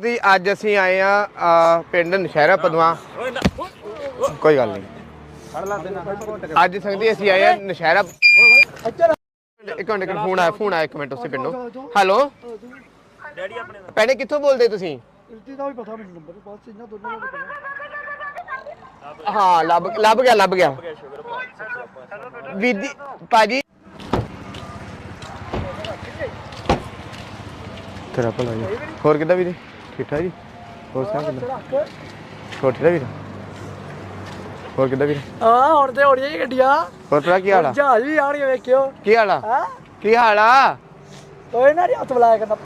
ਦੀ ਅੱਜ ਅਸੀਂ ਆਏ ਆ ਪਿੰਡ ਨਸ਼ਹਿਰਾ ਪਦਵਾ। ਕੋਈ ਗੱਲ ਨਹੀਂ। ਅੱਜ ਸੰਗਦੀ ਅਸੀਂ ਆਏ ਆ ਨਸ਼ਹਿਰਾ ਇੱਕ ਮਿੰਟ ਫੋਨ ਆਇਆ ਫੋਨ ਆਇਆ ਇੱਕ ਮਿੰਟ ਉਸੇ ਪਿੰਡੋਂ ਹੈਲੋ? ਡੈਡੀ ਆਪਣੇ ਦਾ ਭੈਣੇ, ਕਿੱਥੋਂ ਬੋਲਦੇ ਤੁਸੀਂ? ਇਲਤੀ ਦਾ ਵੀ ਪਤਾ ਮੈਨੂੰ ਨੰਬਰ ਬਸ ਇਹਨਾਂ ਦੋਨਾਂ ਦਾ ਪਤਾ ਹਾਂ, ਲੱਭ ਲੱਭ ਗਿਆ ਲੱਭ ਗਿਆ। ਵੀਦੀ ਭਾਜੀ। ਤੇਰਾ ਭਲਾ ਹੋਰ ਕਿੱਦਾਂ ਵੀਰੇ? ਠੀਕ ਠਾਕ ਜੀ? ਹੋਰ ਸਭ ਕਿੱਦਾਂ? ਹੋਰ ਠੀਕ ਠਾਕ ਵੀਰੇ? ਹੋਰ ਕਿੱਦਾਂ ਵੀਰੇ? ਹਾਂ ਹੁਣ ਤੇ ਹੋੜੀਆਂ ਹੀ ਗੱਡੀਆਂ। ਹੋਰ ਭਰਾ ਕੀ ਹਾਲ ਆ? ਜਹਾਜ਼ ਵੀ ਆਣਗੇ ਵੇਖਿਓ। ਕੀ ਹਾਲ ਆ? ਹਾਂ? ਕੀ ਹਾਲ ਆ? ਕੋਈ ਨਾ ਹੱਥ ਬੁਲਾਇਆ ਕਰਨਾ।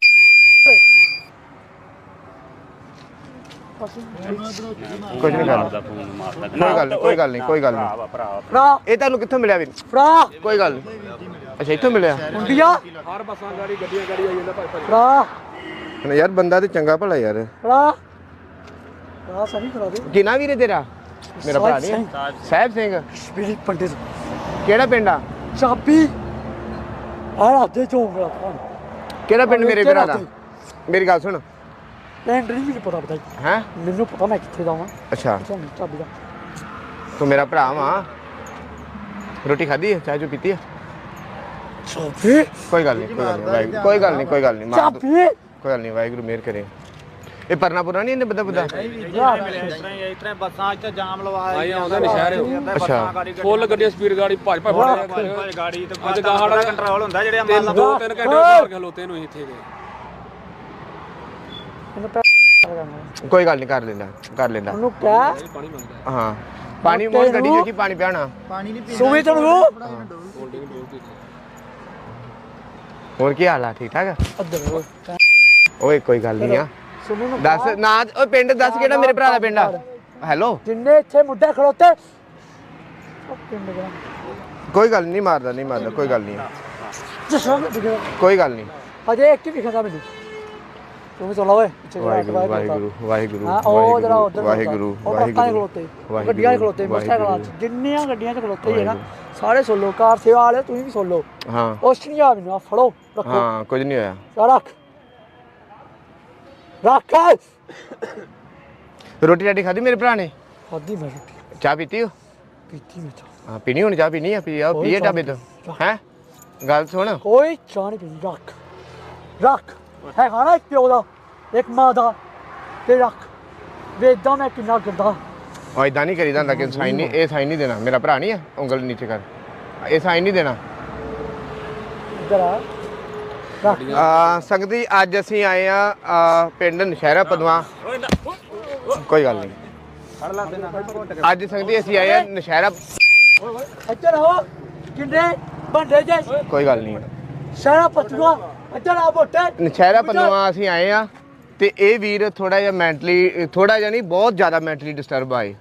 ਕੁਝ ਨਹੀਂ ਕਰਨਾ। ਕੋਈ ਗੱਲ ਨਹੀਂ ਕੋਈ ਗੱਲ ਨਹੀਂ ਕੋਈ ਗੱਲ ਨਹੀਂ ਭਰਾ। ਇਹ ਤੁਹਾਨੂੰ ਕਿੱਥੋਂ ਮਿਲਿਆ ਵੀਰ? ਫਰਾ ਕੋਈ ਗੱਲ ਨਹੀਂ ਅੱਛਾ ਇੱਥੋਂ ਮਿਲਿਆ? ਹੁੰਡੀਆਂ। ਹਰ ਬੱਸਾਂ ਗਾੜੀ ਗੱਡੀਆਂ ਗਾੜੀ ਆਈ ਜਾਂਦਾ ਭਾਈ ਫਰਾ ਨਾ ਯਾਰ ਬੰਦਾ ਤੇ ਚੰਗਾ ਭਲਾ ਯਾਰ। ਫਰਾ ਫਰਾ ਸਹੀ ਕਰਾ ਦੇ। ਕਿਨਾ ਵੀਰੇ ਤੇਰਾ? ਮੇਰਾ ਭਰਾ ਨਹੀਂ ਹੈ? ਸਾਹਿਬ ਸਿੰਘ। ਕਸ਼ਮੀਰੀ ਪੰਡਿਤ। ਕਿਹੜਾ ਪਿੰਡ ਆ? ਚਾਬੀ। ਆ ਰਾਤੇ ਚੋਂ ਫੋਨ ਕਿਹੜਾ ਪਿੰਡ ਮੇਰੇ ਭਰਾ ਦਾ? ਮੇਰੀ ਗੱਲ ਸੁਣ। ਪਿੰਡ ਨਹੀਂ ਮੈਨੂੰ ਪਤਾ ਬਤਾਈ ਹੈ? ਮੈਨੂੰ ਪਤਾ ਮੈਂ ਕਿੱਥੇ ਜਾਵਾਂ। ਅੱਛਾ। ਚਾਬੀ ਦਾ। ਤੂੰ ਮੇਰਾ ਭਰਾ ਵਾ। ਰੋਟੀ ਖਾਧੀ ਹੈ? ਚਾਹ ਚੂ ਪੀਤੀ ਹੈ? ਚਾਬੀ? ਕੋਈ ਗੱਲ ਨਹੀਂ ਕੋਈ ਗੱਲ ਨਹੀਂ ਕੋਈ ਗੱਲ ਨਹੀਂ ਕੋਈ ਗੱਲ ਨਹੀਂ। ਮਾਰ ਦੋ ਚਾਬੀ? ਕੋਈ ਗੱਲ ਨਹੀਂ ਵਾਹਿਗੁਰੂ ਮਿਹਰ ਕਰੇ। ਇਹ ਪਰਨਾ ਪੁਰਨਾ ਨਹੀਂ ਇਹਨੇ ਬਦਾ ਬਦਾ ਇਤਨਾ ਹੀ ਇਤਨਾ ਹੀ ਬੱਸਾਂ ਇੱਥੇ ਜਾਮ ਲਵਾ ਆਈ ਆਉਂਦੇ ਨਸ਼ਹਿਰੇ ਅੱਛਾ। ਫੁੱਲ ਗੱਡੀਆਂ ਸਪੀਡ ਗਾੜੀ ਭੱਜ ਭੱਜ ਫੜ ਗਾੜੀ ਤੇ ਅੱਜ ਗਾਹੜਾ ਕੰਟਰੋਲ ਹੁੰਦਾ ਜਿਹੜੇ ਤਿੰਨ ਮੰਨ ਦੋ ਤਿੰਨ ਘੰਟੇ ਮਾਰ ਕੇ ਖਲੋਤੇ ਨੂੰ ਇੱਥੇ ਗਏ ਇਹਨੂੰ ਪੈ ਕਰਨਾ ਕੋਈ ਗੱਲ ਨਹੀਂ ਕਰ ਲੈਂਦਾ ਕਰ ਲੈਂਦਾ। ਉਹਨੂੰ ਕਹਿ? ਪਾਣੀ ਮੰਗਦਾ ਹਾਂ। ਪਾਣੀ ਮੋਲ ਗੱਡੀ ਜੋ ਕੀ ਪਾਣੀ ਪਿਆਣਾ। ਸੁਮੀ ਤੈਨੂੰ ਹੋਲਡਿੰਗ ਡੋਲ ਦੀ ਹੋਰ ਕੀ ਹਾਲ ਆ ਠੀਕ ਠਾਕ ਆ? ਅੱਧਰ ਓਏ ਕੋਈ ਗੱਲ ਨਹੀਂ ਆ। ਨੂੰ ਦੱਸ ਨਾ ਓਏ ਪਿੰਡ ਦੱਸ ਕਿਹੜਾ ਮੇਰੇ ਭਰਾ ਦਾ ਪਿੰਡ ਆ? ਹੈਲੋ? ਜਿੰਨੇ ਇੱਥੇ ਮੁੰਡੇ ਖਲੋਤੇ ਉਹ ਪਿੰਡ ਦਾ। ਕੋਈ ਗੱਲ ਨਹੀਂ ਮਾਰਦਾ ਨਹੀਂ ਮਾਰਦਾ ਕੋਈ ਗੱਲ ਨਹੀਂ ਜਸਾ ਕੋਈ ਗੱਲ ਨਹੀਂ। ਅਜੇ ਇੱਕ ਹੀ ਵਿਖਦਾ ਮੈਨੂੰ ਤੂੰ ਚਲਾ ਓਏ ਵਾਹਿਗੁਰੂ ਵਾਹਿਗੁਰੂ ਵਾਹਿਗੁਰੂ ਹਾਂ ਉਹ ਜਰਾ ਉਧਰ ਵਾਹਿਗੁਰੂ ਵਾਹਿਗੁਰੂ ਗੱਡੀਆਂ ਖਲੋਤੇ ਮੋਟਰਸਾਈਕਲਾਂ 'ਚ ਜਿੰਨੀਆਂ ਗੱਡੀਆਂ 'ਚ ਖਲੋਤੇ ਹੀ ਹੈ ਨਾ ਸਾਰੇ ਸੁਣ ਲਓ ਕਾਰ ਸੇਵਾ ਵਾਲੇ ਤੁਸੀਂ ਵੀ ਸੁਣ ਲਓ ਹਾਂ। ਕੁਛ ਨਹੀਂ ਆ ਮੈਨੂੰ ਆਹ ਫੜੋ ਰੱਖੋ। ਹਾਂ ਕੁਝ ਨਹੀਂ ਹੋਇਆ। ਆ ਰੋਟੀ ਰਾਟੀ ਖਾਧੀ ਮੇਰੇ ਭਰਾ ਨੇ? ਖਾਦੀ ਮੈਂ ਰੋਟੀ। ਚਾਹ ਪੀਤੀ ਹੋ ਪੀਤੀ ਮੈਂ ਤਾਂ ਹਾਂ ਪੀਣੀ ਹੁਣ ਚਾਹ ਪੀਣੀ ਆ ਪੀ ਆ ਪੀਏ ਢਾਬੇ ਤੋਂ। ਹੈ? ਗੱਲ ਸੁਣ। ਕੋਈ ਚਾਹ ਨਹੀਂ ਪੀਣੀ ਰੱਖ। ਰੱਖ। ਹੈ ਖਾਣਾ ਇੱਕ ਪਿਓ ਦਾ ਇੱਕ ਮਾਂ ਦਾ ਤੇ ਰੱਖ। ਵੇਦਾਂ ਮੈਂ ਕਿੰਨਾ ਗੰਦਾ। ਉਹ ਇਦਾਂ ਨਹੀਂ ਕਰੀਦਾ ਹੁੰਦਾ ਕਿ ਸਾਈਨ ਨਹੀਂ ਇਹ ਸਾਈਨ ਨਹੀਂ ਦੇਣਾ। ਮੇਰਾ ਭਰਾ ਨਹੀਂ ਆ ਉਂਗਲ ਨੀਚੇ ਕਰ। ਇਹ ਸਾਈਨ ਨਹੀਂ ਦੇਣਾ। ਇੱਧਰ ਆ। ਆ ਸੰਗਤੀ ਅੱਜ ਅਸੀਂ ਆਏ ਆ ਪਿੰਡ ਨਸ਼ਹਿਰਾ ਪਦਵਾ। ਕੋਈ ਗੱਲ ਨਹੀਂ। ਅੱਜ ਸੰਗਤੀ ਅਸੀਂ ਆਏ ਆ ਨਸ਼ਹਿਰਾ ਇੱਧਰ ਆਓ ਕਿੰਨੇ ਬੰਦੇ ਜੇ ਕੋਈ ਗੱਲ ਨਹੀਂ। ਸਾਰਾ ਪਤਵਾ ਇੱਧਰ ਆ ਬੋਟੇ ਨਸ਼ਹਿਰਾ ਪਦਵਾ ਅਸੀਂ ਆਏ ਆ ਤੇ ਇਹ ਵੀਰ ਥੋੜਾ ਜਿਹਾ ਮੈਂਟਲੀ ਥੋੜਾ ਜਿਹਾ ਨਹੀਂ ਬਹੁਤ ਜ਼ਿਆਦਾ ਮੈਂਟਲੀ ਡਿਸਟਰਬ ਆਏ।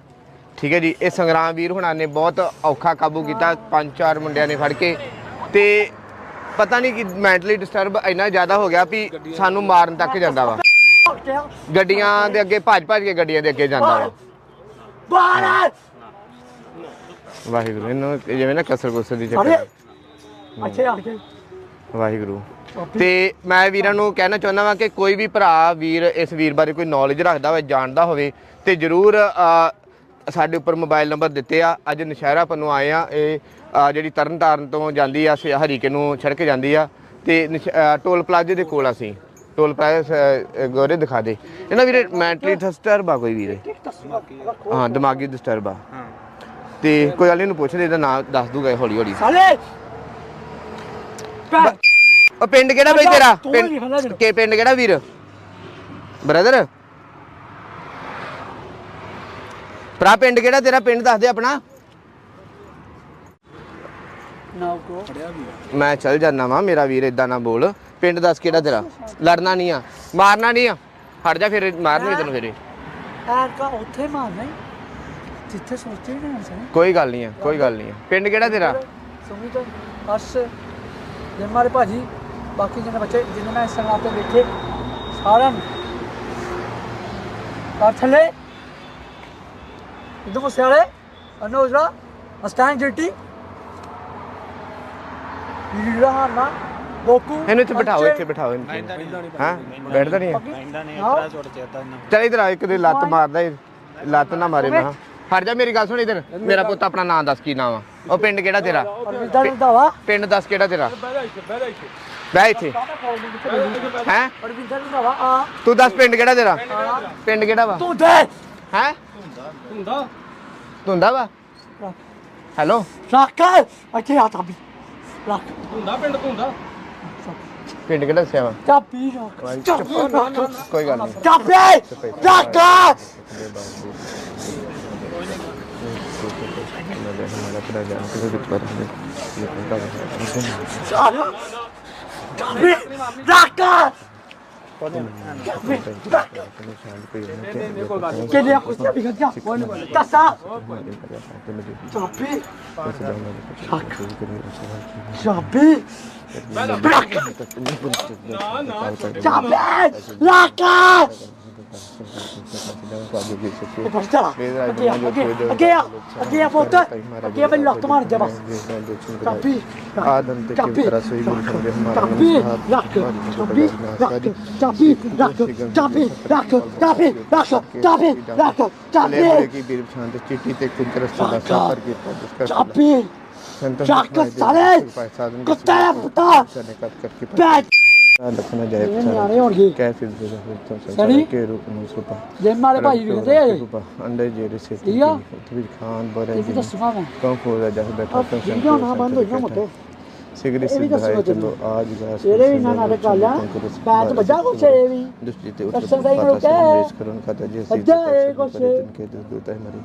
ਠੀਕ ਹੈ ਜੀ ਇਹ ਸੰਗਰਾਮ ਵੀਰ ਹੁਣਾਂ ਨੇ ਬਹੁਤ ਔਖਾ ਕਾਬੂ ਕੀਤਾ ਪੰਜ ਚਾਰ ਮੁੰਡਿਆਂ ਨੇ ਫੜ ਕੇ। ਤੇ ਪਤਾ ਨਹੀਂ ਕਿ ਮੈਂਟਲੀ ਡਿਸਟਰਬ ਇੰਨਾ ਜ਼ਿਆਦਾ ਹੋ ਗਿਆ ਵੀ ਸਾਨੂੰ ਮਾਰਨ ਤੱਕ ਜਾਂਦਾ ਵਾ। ਗੱਡੀਆਂ ਦੇ ਅੱਗੇ ਭੱਜ ਭੱਜ ਕੇ ਗੱਡੀਆਂ ਦੇ ਅੱਗੇ ਜਾਂਦਾ ਵਾ। ਵਾਹਿਗੁਰੂ ਇਹਨੂੰ ਜਿਵੇਂ ਨਾ ਕਸਰ ਕੁਸਰ ਦੀ ਚੱਕਰ। ਅੱਛੇ ਆ ਗਏ। ਵਾਹਿਗੁਰੂ। ਤੇ ਮੈਂ ਵੀਰਾਂ ਨੂੰ ਕਹਿਣਾ ਚਾਹੁੰਦਾ ਵਾਂ ਕਿ ਕੋਈ ਵੀ ਭਰਾ ਵੀਰ ਇਸ ਵੀਰ ਬਾਰੇ ਕੋਈ ਨੌਲੇਜ ਰੱਖਦਾ ਹੋਵੇ ਜਾਣਦਾ ਹੋਵੇ ਤੇ ਜਰੂਰ ਸਾਡੇ ਉੱਪਰ ਮੋਬਾਈਲ ਨੰਬਰ ਦਿੱਤੇ ਆ। ਅੱਜ ਨਸ਼ਹਿਰਾ ਪੰਨੂ ਆਏ ਆ ਇਹ ਜਿਹੜੀ ਤਰਨਤਾਰਨ ਤੋਂ ਜਾਂਦੀ ਆ ਹਰੀਕੇ ਨੂੰ ਛੜਕ ਜਾਂਦੀ ਆ ਤੇ ਟੋਲ ਪਲਾਜ਼ੇ ਦੇ ਕੋਲ ਅਸੀਂ। ਟੋਲ ਪਲਾਜ਼ਾ ਗੋਰੇ ਦਿਖਾ ਦੇ। ਇਹਨਾਂ ਵੀਰੇ ਮੈਂਟਲੀ ਡਿਸਟਰਬ ਆ ਕੋਈ ਵੀਰੇ। ਹਾਂ ਦਿਮਾਗੀ ਡਿਸਟਰਬ ਆ। ਤੇ ਕੋਈ ਗੱਲ ਨੀ, ਇਹਨੂੰ ਪੁੱਛਦੇ ਇਹਦਾ ਨਾਮ ਦੱਸ ਦੂਗਾ ਹੌਲੀ ਹੌਲੀ ਸਾਲੇ! ਉਹ ਪਿੰਡ ਕਿਹੜਾ ਬਈ ਤੇਰਾ। ਕੇ ਪਿੰਡ ਕਿਹੜਾ ਵੀਰ? ਬ੍ਰਦਰ? ਭਰਾ ਪਿੰਡ ਕਿਹੜਾ ਤੇਰਾ? ਪਿੰਡ ਦੱਸ ਦੇ ਆਪਣਾ। ਮੈਂ ਚੱਲ ਜਾਣਾ ਵਾਂ ਮੇਰਾ ਵੀਰ ਇਦਾਂ ਨਾ ਬੋਲ। ਪਿੰਡ ਦੱਸ ਕਿਹੜਾ ਤੇਰਾ? ਲੜਨਾ ਨਹੀਂ ਆ। ਮਾਰਨਾ ਨਹੀਂ ਆ। ਹਟ ਜਾ ਫਿਰ ਮਾਰਨਗੇ ਤੈਨੂੰ ਫਿਰ। ਐ ਕਾ ਉੱਥੇ ਮਾਰਨਾ ਈ। ਜਿੱਥੇ ਸੋਚੇ ਹੀ ਨਾ ਸਨ ਕੋਈ ਗੱਲ ਨਹੀਂ ਆ ਕੋਈ ਗੱਲ ਨਹੀਂ ਆ। ਪਿੰਡ ਕਿਹੜਾ ਤੇਰਾ? ਸੁਮੀ ਤਾਂ ਅਰਸ਼। ਜੇ ਮਾਰੇ ਭਾਜੀ ਬਾਕੀ ਜਿਹਨੇ ਬੱਚੇ ਜਿਹਨੇ ਮੈਂ ਇੰਸਟਾਗ੍ਰਾਮ ਤੇ ਦੇਖੇ ਸਾਰਿਆਂ ਨੂੰ। ਕਰ ਥੱਲੇ। ਇਦੋਂ ਮੁਸਿਆਲੇ ਅਨੋਜਰਾ ਅਸਟੈਂਡ ਜੀਟੀ। ਲੀੜਾ ਨਾ ਗੋਕੂ ਇਹਨੂੰ ਇੱਥੇ ਬਿਠਾਓ। ਇੱਥੇ ਬਿਠਾਓ ਇਹਨੂੰ। ਹਾਂ? ਬੈਠਦਾ ਨਹੀਂ ਹੈ? ਕਹਿੰਦਾ ਨਹੀਂ। ਇਤਰਾ ਛੋਟ ਚੇਤਾ ਇਹਨਾਂ ਚੱਲ ਇਧਰ ਆ ਇੱਕ ਦੇ ਲੱਤ ਮਾਰਦਾ ਏ ਲੱਤ ਨਾ ਮਾਰੇ ਮੈਂ। ਹਟ ਜਾ ਮੇਰੀ ਗੱਲ ਸੁਣ ਇਧਰ। ਮੇਰਾ ਪੁੱਤ ਆਪਣਾ ਨਾਮ ਦੱਸ ਕੀ ਨਾਮ ਆ ਉਹ ਪਿੰਡ ਕਿਹੜਾ ਤੇਰਾ? ਰੰਧਾਵਾ ਪਿੰਡ ਦੱਸ ਕਿਹੜਾ ਤੇਰਾ? ਜਾ ਇੱਥੇ ਬਹਿ ਜਾ ਇੱਥੇ। ਬਹਿ ਇੱਥੇ। ਹੈ? ਅਰਵਿੰਦਰ ਰੰਧਾਵਾ ਆ। ਤੂੰ ਦੱਸ ਪਿੰਡ ਕਿਹੜਾ ਤੇਰਾ? ਪਿੰਡ ਕਿਹੜਾ ਵਾ? ਤੂੰ ਦੇ ਹੈ? ਹੁੰਦਾ ਤੁੰਦਾ ਵਾ? ਹੈਲੋ? ਰੱਖ। ਇੱਥੇ ਆ ਤਾਬੀ ਰੱਖ। ਹੁੰਦਾ ਪਿੰਡ ਹੁੰਦਾ ਪਿੰਡ ਕਿਹੜਾ ਦੱਸਿਆ ਵਾ? ਚਾਬੀ ਰੱਖ ਚਾਬੀ ਰੱਖ ਕੋਈ ਗੱਲ ਨਹੀਂ। ਚਾਬੀ ਰੱਖ ਚੱਲ ਚਾਬੀ ਰੱਖ Capek. Capek. Capek. Capek. Capek. Capek. Capek. Capek. Capek. Capek. Capek. Capek. Capek. Capek. Çarpı! Çarkı salın! Kutlaya puta! Ben! ਲੱਖਣਾ ਜਾਇਬ ਸਾਰਾ ਕੈਫੇ ਦੇ ਤੋਂ ਸਾਰਾ ਕੇ ਰੂਪ ਨੂੰ ਸੁਪਾ ਜੇ ਮਾਰੇ ਭਾਈ ਵੀ ਤੇ ਸੁਪਾ ਅੰਡੇ ਜੇ ਦੇ ਸੇ ਤੀਆ ਤਵੀਰ ਖਾਨ ਬਰੇ ਜੀ ਕੌਣ ਖੋਦਾ ਜਾ ਬੈਠਾ ਤਾਂ ਕਿਉਂ ਨਾ ਬੰਦ ਹੋ ਗਿਆ ਮਤੋ ಸಿಗಡಿ ಸಿದ್ಧರಾಯಚಂದು ಆಜಿಗ ದುಷ್ಟಿತೆ ಉತ್ತರಕರಣ ಕಥಜೆ ಸಿದ್ಧಕ್ಕೆ ದುರ್ಗತ ಮರಿ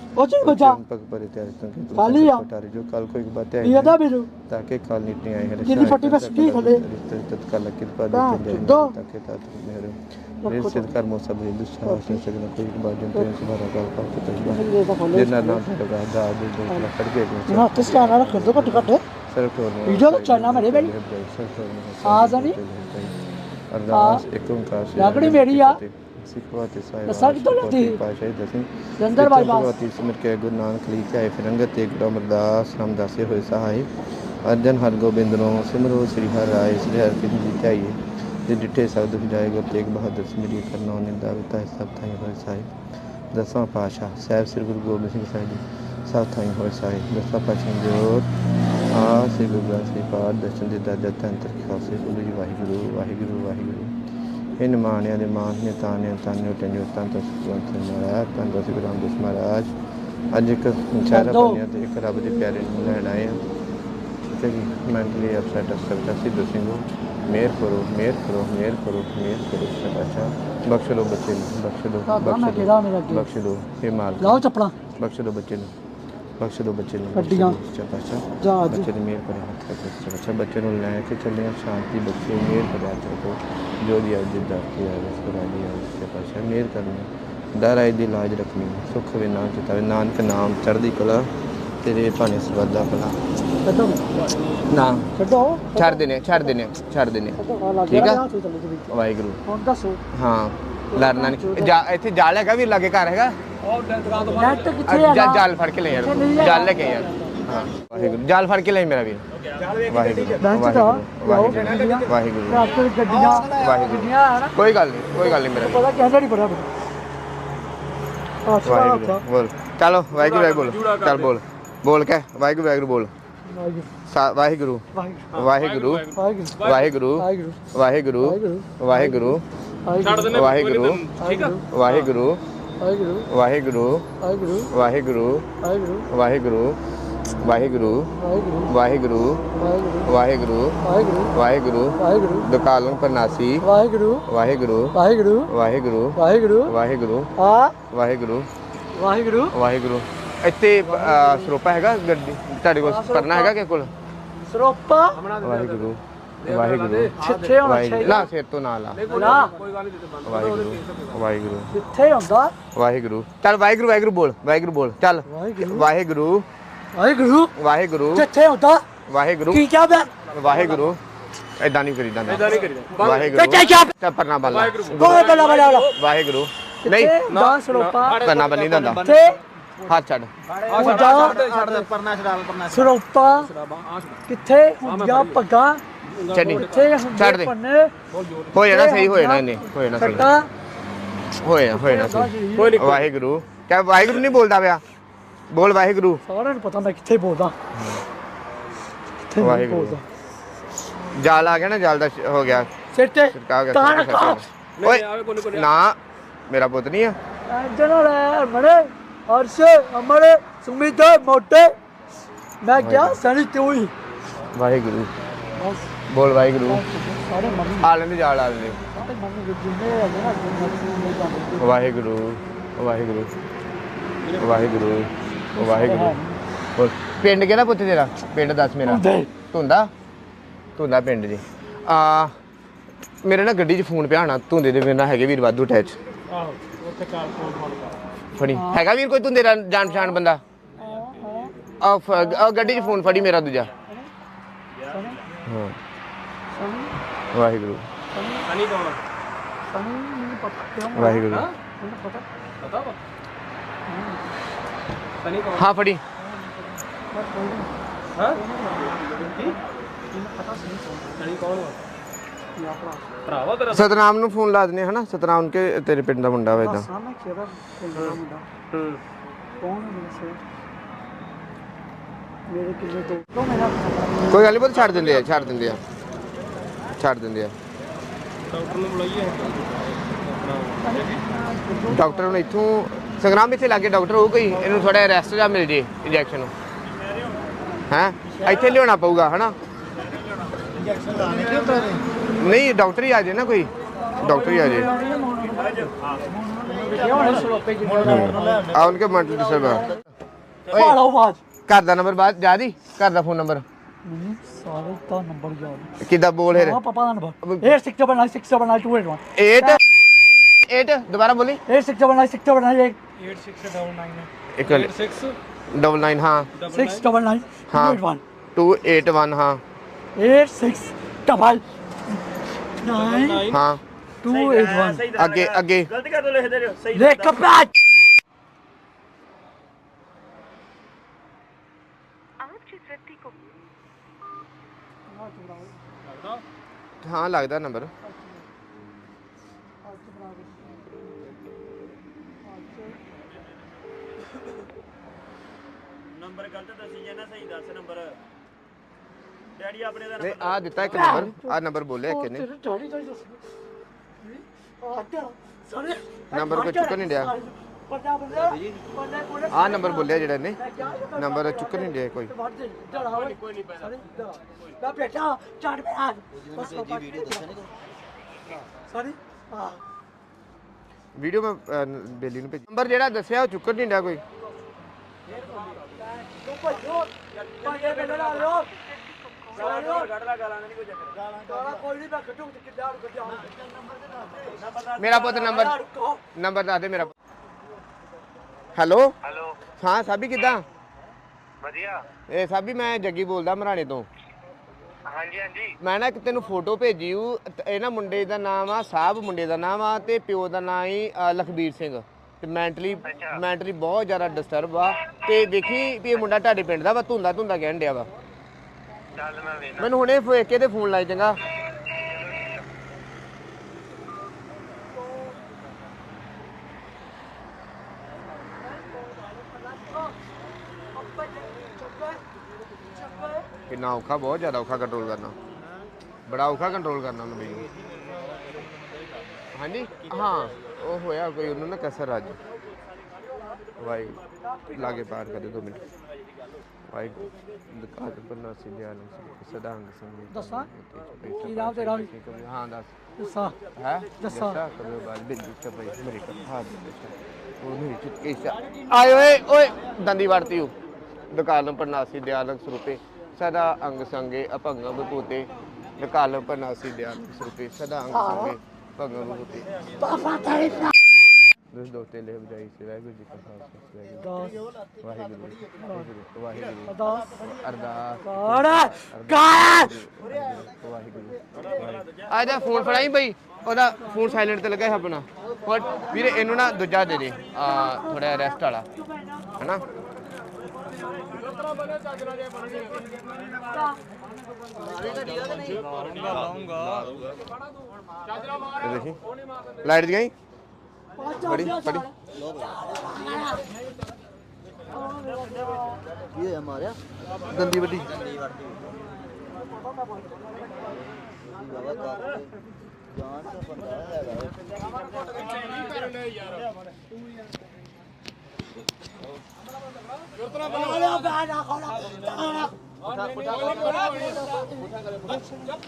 ಪಗ ಪರಿತ್ಯಾಗ तंके जो काल को एक बात आई ताके काल नीट नहीं आई है जिन फटी बस की खले तत्काल कृपा दे ताके तात मेरे रे सरकार मोसा भी दुष्ट से सकने को एक बार जन तेरे सुबह का का तो जिन ना ना लगा दा दे दो करके ना किसका ना रख दो कट कट है వీడియోలో చూడండి ਸਾਹਿਬ ਅਰਜਨ ਹਰ ਗੋਬਿੰਦ ਨੂੰ ਸਿਮਰੋ ਸ੍ਰੀ ਹਰਿ ਰਾਏ ਸ੍ਰੀ ਹਰਿ ਕਿਨ ਜੀ ਚਾਹੀਏ ਤੇ ਡਿੱਠੇ ਸਬਦ ਵਿਜਾਏ ਗੁਰ ਤੇਗ ਬਹਾਦਰ ਸਿਮਰਿਆ ਕਰਨਾ ਨਿੰਦਾ ਵਿਤਾ ਸਭ ਥਾਈ ਹੋਏ ਸਹਾਈ ਦਸਾਂ ਪਾਸ਼ਾ ਸਾਹਿਬ ਸ੍ਰੀ ਗੁਰੂ ਗੋਬਿੰਦ ਸਿੰਘ ਸਾਹਿਬ ਜੀ ਸਭ ਥਾਈ ਹੋਏ ਸਹਾਈ ਦਸਾਂ ਪਾਸ਼ਾ ਜੋਤ ਆ ਸ੍ਰੀ ਗੁਰੂ ਗ੍ਰੰਥ ਸਾਹਿਬ ਪਾਠ ਦਰਸ਼ਨ ਦੇ ਦਾਦਾ ਤੰਤਰ ਖਾਲਸੇ ਬੋਲੋ ਜੀ ਵਾਹਿਗੁਰੂ ਵਾਹਿਗੁਰੂ ਵਾਹਿਗੁਰੂ। ਇਹ ਨਿਮਾਣਿਆਂ ਦੇ ਮਾਨ ਨੇ ਤਾਨੇ ਤਾਨੇ ਟੰਜੋ ਤੰਤ ਸੁਖਵੰਤ ਮਹਾਰਾਜ ਤੰਤ ਸ੍ਰੀ ਰਾਮਦਾਸ ਮਹਾਰਾਜ। ਅੱਜ ਇੱਕ ਚਾਰਾ ਦੋ। ਬੰਨਿਆ ਤੇ ਇੱਕ ਰੱਬ ਦੇ ਪਿਆਰੇ ਨੂੰ ਲੈਣ ਆਏ ਆ ਠੀਕ ਹੈ ਜੀ ਮੈਂਟਲੀ ਅਪਸੈਟ ਅਪਸੈਟ ਅਸੀਂ ਦਸਿੰਗੋ ਮੇਰ ਕਰੋ ਮੇਰ ਕਰੋ ਮੇਰ ਕਰੋ ਮੇਰ ਕਰੋ ਸਦਾਚਾ ਬਖਸ਼ ਲੋ ਬੱਚੇ ਨੂੰ ਬਖਸ਼ ਲੋ ਬਖਸ਼ ਲੋ ਬਖਸ਼ ਲੋ ਇਹ ਮਾਲ ਲਾਓ ਚੱਪਲਾਂ। ਬਖਸ਼ ਲੋ ਬੱਚੇ ਨੂੰ। ਬਖਸ਼ ਲੋ ਬੱਚੇ ਨੂੰ ਗੱਡੀਆਂ। ਚਾਚਾ ਜਹਾਜ਼ ਬੱਚੇ ਦੀ ਮਿਹਰ ਕਰੇ ਹੱਥ ਤੱਕ ਅੱਛਾ ਬੱਚੇ ਨੂੰ ਲੈ ਕੇ ਚੱਲੇ ਆ ਸ਼ਾਂਤੀ ਬੱਚੇ ਮਿਹਰ ਕਰਿਆ ਚੋ ਜੋ ਦੀ ਅੱਜ ਦਰ ਕੀ ਹੈ ਉਸ ਕੋ ਰਾਜੀ ਹੈ ਪਾਸ਼ਾ ਮਿਹਰ ਕਰਨੀ ਦਰ ਆਈ ਦੀ ਲਾਜ ਰੱਖਣੀ ਸੁਖ ਵੇ ਨਾਮ ਚਿਤਾਵੇ ਨਾਨਕ ਨਾਮ ਚੜ੍ਹਦੀ ਕਲਾ ਤੇਰੇ ਭਾਣੇ ਸਵਾਦਾ ਭਲਾ। ਛੱਡੋ ਨਾ ਛੱਡੋ। ਛੱਡ ਦੇਣੇ ਛੱਡ ਦੇਣੇ ਛੱਡ ਲੱਗ ਠੀਕ ਆ? ਵਾਹਿਗੁਰੂ। ਹੁਣ ਦੱਸੋ। ਹਾਂ। ਲੜਨਾ ਨਹੀਂ ਜਾ ਇੱਥੇ ਜਾਲ ਹੈਗਾ ਵੀ ਲਾਗੇ ਘਰ ਹੈਗਾ? जाल फर के लिए जाल लेके यार जाल के मेरा भी कोई गल नहीं कोई गल नहीं मेरा बोल चलो वाहिगुरु वाहिगुरु बोलो चल बोल बोल के वाहिगुरु वाहिगुरु बोल ਵਾਹਿਗੁਰੂ ਵਾਹਿਗੁਰੂ ਵਾਹਿਗੁਰੂ ਵਾਹਿਗੁਰੂ वाहेगुरु वाहेगुरु वाहेगुरु ਦਿੰਦੇ ਵਾਹਿਗੁਰੂ ਵਾਹਿਗੁਰੂ ਵਾਹਿਗੁਰੂ ਵਾਹਿਗੁਰੂ ਵਾਹਿਗੁਰੂ ਵਾਹਿਗੁਰੂ ਵਾਹਿਗੁਰੂ ਵਾਹਿਗੁਰੂ ਵਾਹਿਗੁਰੂ ਵਾਹਿਗੁਰੂ ਵਾਹਿਗੁਰੂ ਵਾਹਿਗੁਰੂ ਵਾਹਿਗੁਰੂ ਵਾਹਿਗੁਰੂ ਦੁਕਾਲੰ ਪਰਨਾਸੀ ਵਾਹਿਗੁਰੂ ਵਾਹਿਗੁਰੂ ਵਾਹਿਗੁਰੂ ਵਾਹਿਗੁਰੂ ਵਾਹਿਗੁਰੂ ਵਾਹਿਗੁਰੂ ਆ ਵਾਹਿਗੁਰੂ ਵਾਹਿਗੁਰੂ ਵਾਹਿਗੁਰੂ ਇੱਥੇ ਸਰੋਪਾ ਹੈਗਾ ਗੱਡੀ ਤੁਹਾਡੇ ਕੋਲ ਕਰਨਾ ਹੈਗਾ ਕਿ ਕੋਲ ਸਰੋਪਾ ਵਾਹਿਗੁਰੂ ਵਾਹਿਗੁਰੂ। ਕਿੱਥੇ ਹੋਣਾ ਵਾਹਿਗੁਰੂ। ਚਾਹੀਦਾ। ਨਾ ਸਿਰ ਤੋਂ ਨਾ ਲਾ। ਨਾ ਕੋਈ ਗੱਲ ਨਹੀਂ ਦਿੱਤੇ ਬੰਦ ਵਾਹਿਗੁਰੂ। ਵਾਹਿਗੁਰੂ। ਕਿੱਥੇ ਹੁੰਦਾ। ਵਾਹਿਗੁਰੂ। ਚੱਲ ਵਾਹਿਗੁਰੂ ਵਾਹਿਗੁਰੂ ਬੋਲ। ਵਾਹਿਗੁਰੂ ਬੋਲ। ਚੱਲ। ਵਾਹਿਗੁਰੂ। ਵਾਹਿਗੁਰੂ। ਵਾਹਿਗੁਰੂ। ਵਾਹਿਗੁਰੂ। ਕਿੱਥੇ ਹੁੰਦਾ। ਵਾਹਿਗੁਰੂ। ਕੀ ਕਿਹਾ ਮੈਂ? ਵਾਹਿਗੁਰੂ। ਐਦਾਂ ਨਹੀਂ ਕਰੀਦਾ ਨਾ ਇਦਾਂ ਨਹੀਂ ਕਰੀਦਾ। ਵਾਹਿਗੁਰੂ। ਕਿੱਥੇ ਕਿਹਾ ਚੱਲ। ਪਰਨਾ ਬੱਲਾ। ਕੋਈ ਬਲਾ ਬਲਾ ਬਲਾ ਵਾਹਿਗੁਰੂ। ਨਹੀਂ। ਦਾ ਸਰੋਪਾ। ਪਰਨਾ ਬੰਨੀ ਦੰਦਾ। ਤੇ ਹੱਥ ਛੱਡ। ਆ ਹੁੰਦਾ ਛੱਡ ਦੇ ਪਰਨਾ ਛਡਾ ਪਰਨਾ ਸਰੋਪਾ। ਕਿੱਥੇ ਪੱਗਾਂ? ਛੱਡੀ ਕਿੱਥੇ ਹੁੰਦੇ ਛੱਡ ਦੇ। ਪੰਨੇ ਹੋ ਜਾਣਾ ਸਹੀ ਹੋ ਜਾਣਾ ਇਹਨੇ ਹੋ ਜਾਣਾ ਸਹੀ। ਸੱਟਾ। ਹੋ ਜਾਣਾ ਹੋ ਜਾਣਾ ਸਹੀ। ਕੋਈ ਨਹੀਂ ਵਾਹਿਗੁਰੂ। ਕਿਆ ਵਾਹਿਗੁਰੂ ਨਹੀਂ ਬੋਲਦਾ ਪਿਆ? ਬੋਲ ਵਾਹਿਗੁਰੂ। ਸਾਰਿਆਂ ਨੂੰ ਪਤਾ ਮੈਂ ਕਿੱਥੇ ਬੋਲਦਾ। ਕਿੱਥੇ ਨਹੀਂ ਵਾਹਿਗੁਰੂ। ਬੋਲਦਾ। ਜਾਲ ਆ ਗਿਆ ਨਾ ਜਾਲ ਦਾ ਹੋ ਗਿਆ। ਸਿਰ ਤੇ ਤਾਂ ਰੱਖੋ। ਓਏ ਨਾ ਮੇਰਾ ਪੁੱਤ ਨਹੀਂ ਆ। ਜਨਰਲ ਹੈ ਮੜੇ ਅਰਸ਼ ਅਮਰ ਸੁਮਿਤ ਮੋਟੇ। ਮੈਂ ਕਿਹਾ ਸਣੀ ਤੂੰ ਹੀ। ਵਾਹਿਗੁਰੂ। ਬਸ। ਬੋਲ ਵਾਹਿਗੁਰੂ। ਸਾਰੇ ਆ ਲੈਂਦੇ ਜਾਲ ਆ ਲੈਂਦੇ। ਸਾਰੇ ਗਏ ਜਿੰਨੇ ਹੈਗੇ ਨਾ ਜਿੰਨੇ ਨਹੀਂ ਜਾਂਦੇ। ਵਾਹਿਗੁਰੂ ਵਾਹਿਗੁਰੂ ਵਾਹਿਗੁਰੂ ਵਾਹਿਗੁਰੂ। ਬੋਲ ਪਿੰਡ ਕਿਹੜਾ ਪੁੱਤ ਤੇਰਾ? ਪਿੰਡ ਦੱਸ ਮੇਰਾ। ਧੁੰਦਾ। ਧੁੰਦਾ? ਪਿੰਡ ਜੀ। ਆ ਮੇਰੇ ਨਾਲ ਗੱਡੀ 'ਚ ਫੋਨ ਪਿਆ ਹੋਣਾ ਧੁੰਦੇ ਦੇ ਮੇਰੇ ਨਾਲ ਹੈਗੇ ਵੀਰ ਵਾਧੂ ਅਟੈਚ ਆਹੋ ਉੱਥੇ ਕਾਲ ਕੋਲ ਫੋਨ ਕਰ ਫੜੀ। ਹੈਗਾ ਵੀਰ ਕੋਈ ਧੁੰਦੇ ਦਾ ਜਾਣ ਪਛਾਣ ਬੰਦਾ ਆ ਗੱਡੀ 'ਚ ਫੋਨ ਫੜੀ ਮੇਰਾ ਦੂਜਾ। ਹਾਂ। ਵਾਹਿਗੁਰੂ। ਸਨੀ ਕੌਣ ਸਣੀ ਮੈਨੂੰ ਪਤਾ ਕਿਉਂ ਵਾਹਿਗੁਰੂ। ਮੈਨੂੰ ਪਤਾ। ਪਤਾ ਵਾ। ਸਨੀ ਕੌਣ ਹਾਂ ਫੜੀ। ਹਾਂ? ਪਤਾ ਸਨੀ ਕੌਣ ਵਾ ਸਤਨਾਮ ਨੂੰ ਫੋਨ ਲਾ ਦਨੇ ਹਨਾ? ਸਤਨਾਮ ਕੇ ਤੇਰੇ ਪਿੰਡ ਦਾ ਮੁੰਡਾ ਵਾ ਇਦਾਂ ਪਿੰਡ ਦਾ ਮੁੰਡਾ। ਹੂੰ। ਕੌਣ ਹੈ ਮੇਰੇ ਤੋਂ ਕੋਈ ਗੱਲ ਨਹੀਂ ਬੋਲ ਛੱਡ ਦਿੰਦੇ ਆ ਛੱਡ ਦਿੰਦੇ ਆ। ਛੱਡ ਦਿੰਦੇ ਆ। ਡਾਕਟਰ ਨੂੰ ਬੁਲਾਈਏ। ਡਾਕਟਰ ਨੂੰ ਇੱਥੋਂ ਸੰਗਰਾਮ ਇੱਥੇ ਲਾਗੇ ਡਾਕਟਰ ਹੋਊ ਕੋਈ ਇਹਨੂੰ ਥੋੜਾ ਰੈਸਟ ਜਾਂ ਮਿਲ ਜੇ ਇੰਜੈਕਸ਼ਨ ਹੈ? ਇੱਥੇ ਲਿਆਉਣਾ ਪਊਗਾ ਹਨਾ? ਨਹੀਂ ਡਾਕਟਰ ਹੀ ਆ ਜੇ ਨਾ ਕੋਈ। ਡਾਕਟਰ ਹੀ ਆ ਜੇ। ਹੈ ਆ ਉਨਕੇ ਮੈਂਟਲ ਡਿਸਟਰਬ ਆਵਾਜ਼। ਘਰ ਦਾ ਨੰਬਰ ਬਾਅਦ ਜਾ ਦੀ ਘਰ ਦਾ ਫੋਨ ਨੰਬਰ ਮੈਨੂੰ ਸਾਰੇ ਦਾ ਨੰਬਰ ਯਾਦ ਕਿੱਦਾਂ ਬੋਲ ਹੈ ਹਾਂ ਪਾਪਾ ਦਾ ਨੰਬਰ। 8679679281 8 8 ਦੁਬਾਰਾ ਬੋਲੀ। 8679679281 ਇੱਕ ਮਿੰਟ 6 ਡਬਲ 9 ਹਾਂ। 699 281 ਹਾਂ। 86 ਡਬਲ 9 ਹਾਂ। 281 ਅੱਗੇ ਅੱਗੇ ਗਲਤੀ ਕਰ ਦੋ ਲਿਖ ਦੇ ਸਹੀ ਲੈ ਕਪੜਾ ਹਾਂ ਲੱਗਦਾ ਨੰਬਰ। ਨੰਬਰ ਗਲਤ ਦੱਸੀ ਜੇ ਨਾ ਸਹੀ ਦੱਸ ਨੰਬਰ। ਡੈਡੀ ਆਪਣੇ ਦਾ ਨਹੀਂ ਆ ਦਿੱਤਾ ਇੱਕ ਨੰਬਰ। ਆ ਨੰਬਰ ਬੋਲਿਆ ਇੱਕ ਨੇ। ਦੱਸ। ਆ ਸਾਰੇ ਨੰਬਰ ਕੋਈ ਚੁੱਕ ਨਹੀਂ ਕੋਲੇ ਆ ਨੰਬਰ ਬੋਲਿਆ ਜਿਹੜਾ ਨੇ ਨੰਬਰ ਚੁੱਕ ਨਹੀਂ ਡਿਆ ਕੋਈ ਮੈਂ ਬੇਟਾ ਮੇ ਆ ਬਸ ਵੀਡੀਓ ਸਾਰੇ ਹਾਂ ਵੀਡੀਓ ਮੈਂ ਬੇਲੀ ਨੂੰ ਭੇਜੀ ਨੰਬਰ ਜਿਹੜਾ ਦੱਸਿਆ ਉਹ ਚੁੱਕ ਨਹੀਂ ਡਿਆ ਕੋਈ ਤੂੰ ਭੱਜੋ ਭਾਗੇ ਬੇਟਾ ਲਾ ਲਿਓ ਮੇਰਾ ਪੁੱਤ ਨੰਬਰ ਨੰਬਰ ਦੱਸ ਦੇ ਮੇਰਾ ਹੈਲੋ? ਹੈਲੋ। ਹਾਂ ਸਾਬੀ ਕਿੱਦਾਂ? ਵਧੀਆ। ਇਹ ਸਾਬੀ ਮੈਂ ਜੱਗੀ ਬੋਲਦਾ ਮਰਾਣੇ ਤੋਂ। ਹਾਂਜੀ ਹਾਂਜੀ। ਮੈਂ ਨਾ ਇੱਕ ਤੈਨੂੰ ਫੋਟੋ ਭੇਜੀ ਹੂੰ ਤੇ ਇਹ ਨਾ ਮੁੰਡੇ ਦਾ ਨਾਮ ਆ ਸਾਹਿਬ ਮੁੰਡੇ ਦਾ ਨਾਮ ਆ ਤੇ ਪਿਓ ਦਾ ਨਾਮ ਹੀ ਅ, ਲਖਬੀਰ ਸਿੰਘ। ਤੇ ਮੈਂਟਲੀ ਮੈਂਟਲੀ ਬਹੁਤ ਜ਼ਿਆਦਾ ਡਿਸਟਰਬ ਆ ਤੇ ਦੇਖੀ ਵੀ ਇਹ ਮੁੰਡਾ ਤੁਹਾਡੇ ਪਿੰਡ ਦਾ ਵਾ ਧੁੰਦਾ ਧੁੰਦਾ ਕਹਿਣ ਡਿਆ ਵਾ। ਚੱਲ ਮੈਂ ਵੇਖ ਮੈਨੂੰ ਹੁਣੇ ਵੇਖ ਕੇ ਤੇ ਫੋਨ ਲਾਈ ਚੰਗਾ। ਕਿੰਨਾ ਔਖਾ ਬਹੁਤ ਜ਼ਿਆਦਾ ਔਖਾ ਕੰਟਰੋਲ ਕਰਨਾ। ਬੜਾ ਔਖਾ ਕੰਟਰੋਲ ਕਰਨਾ ਉਹਨੂੰ ਬਈ ਹਾਂਜੀ? ਹਾਂ ਉਹ ਹੋਇਆ ਕੋਈ ਉਹਨੂੰ ਨਾ ਕਸਰ ਅੱਜ। ਵਾਹਿਗੁਰੂ ਲਾਗੇ ਪਾਰ ਕਰ ਦੇ ਮਿੰਟ। ਵਾਹਿਗੁਰੂ ਦੁਕਾਨ ਪਰ ਨਾ ਸਿਧਿਆ ਨਾ ਸਦਾ ਅੰਗ ਸੰਗ ਦੱਸਾਂ? ਕੀ ਨਾਮ ਤੇਰਾ? ਹਾਂ ਦੱਸ। ਦੱਸਾਂ? ਹੈ? ਦੱਸਾਂ। ਕਰੋ ਬਾਅਦ ਬਿੰਦੂ ਚਪਈ ਮੇਰੇ ਕੋਲ ਹਾਂ ਉਹ ਨਹੀਂ ਚੁੱਕੇ ਸਾ ਆਏ ਓਏ ਓਏ ਦੰਦੀ ਵੜਤੀ ਹੂੰ ਦੁਕਾਨ ਪਰ ਨਾਸੀ ਦਿਆਲਕ ਸਰੂਪੇ। ਸਦਾ ਅੰਗ ਸੰਗੇ ਅਪੰਗ ਬਪੂਤੇ ਦੁਕਾਨ ਪਰ ਨਾਸੀ ਦਿਆਲਕ ਸਰੂਪੇ ਸਦਾ ਅੰਗ ਸੰਗੇ ਭੰਗ ਬਪੂਤੇ ਪਾਪਾ ਤੇਰੇ ਦੁਸ ਦੋਤੇ ਲੈ ਬਜਾਈ ਸੇ ਵਾਹਿਗੁਰੂ ਜੀ ਕਾ ਖਾਲਸਾ ਵਾਹਿਗੁਰੂ। ਵਾਹਿਗੁਰੂ ਵਾਹਿਗੁਰੂ ਦਸ ਅਰਦਾਸ। ਕਾੜਾ ਕਾੜਾ ਵਾਹਿਗੁਰੂ ਆ ਜਾ ਫੋਨ ਫੜਾਈ ਬਈ। ਉਹਦਾ ਫੋਨ ਸਾਇਲੈਂਟ ਤੇ ਲੱਗਾ ਹੈ ਆਪਣਾ। ਹੋਰ ਵੀਰੇ ਇਹਨੂੰ ਨਾ ਦੂਜਾ ਦੇ ਦੇ। ਆ ਥੋੜਾ ਰੈਸਟ ਵਾਲਾ। ਹੈਨਾ? ਇਹ ਦੇਖੀ ਲਾਈਟ ਗਈ ਬੜੀ ਬੜੀ ਕੀ ਹੋਇਆ ਮਾਰਿਆ ਦੰਦੀ ਵੱਡੀ ਜਾਨ ਦਾ ਬੰਦਾ ਹੈਗਾ